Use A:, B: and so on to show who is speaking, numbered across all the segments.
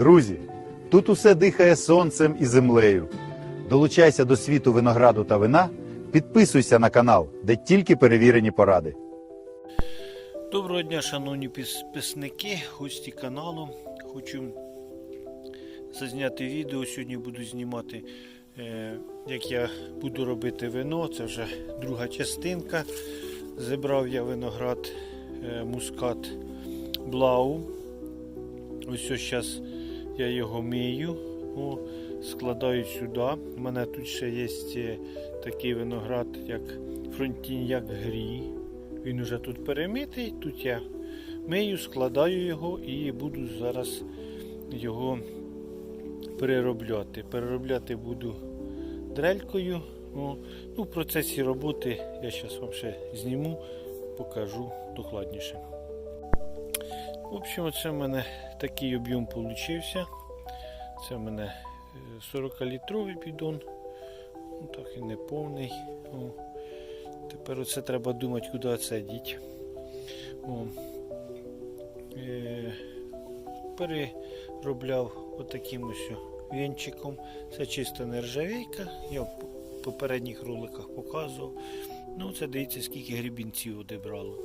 A: Друзі, тут усе дихає сонцем і землею. Долучайся до світу винограду та вина, підписуйся на канал, де тільки перевірені поради.
B: Доброго дня, шановні підписники, гості каналу. Хочу зазняти відео. Сьогодні буду знімати, е, як я буду робити вино. Це вже друга частинка. Зібрав я виноград е, мускат Блау. Ось ось зараз я його мию, о, складаю сюди. У мене тут ще є е, такий виноград, як фронтіньяк грі. Він уже тут перемитий, тут я мию, складаю його і буду зараз його переробляти. Переробляти буду дрелькою. О, ну, в процесі роботи я зараз вам ще зніму, покажу докладніше. В общем, це в мене такий об'єм получився. Це в мене 40-літровий піддон. Ну, так і не повний. О. Тепер оце треба думати, куди це діть. О. Е, переробляв отаким ось вінчиком. Це чиста нержавейка. Я в попередніх роликах показував. Ну, це дивіться, скільки грібінців одібрало.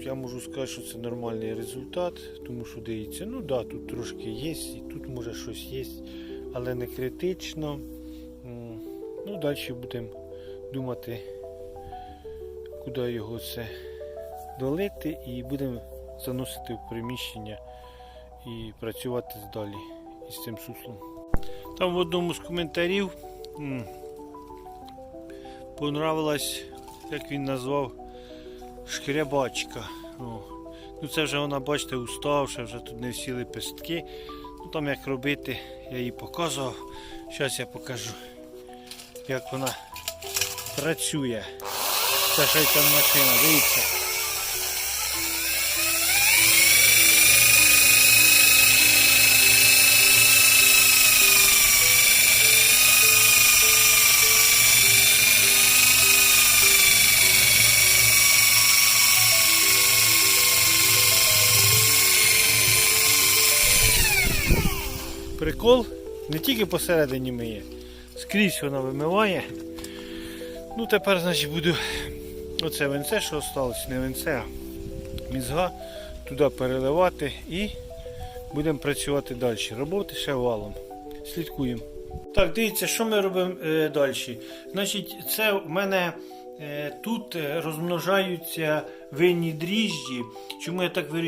B: Я можу сказати, що це нормальний результат, тому що дивіться, ну да, тут трошки є, і тут може щось є, але не критично. Ну, далі будемо думати куди його це долити і будемо заносити в приміщення і працювати далі із цим суслом. Там в одному з коментарів понравилось, як він назвав шкрябачка. Ну це вже вона, бачите, уставша, вже тут не всі лепестки. Ну там як робити, я їй показував. Зараз я покажу, як вона працює. Це ще й там машина, дивіться. Прикол не тільки посередині миє, скрізь вона вимиває. Ну тепер, значить, буду оце венце, що залишилось, не венце, а мізга, туди переливати і будемо працювати далі. Роботи ще валом. Слідкуємо. Так, дивіться, що ми робимо е, далі. Значить, це в мене е, тут е, розмножаються винні дріжджі. Чому я так вирішив?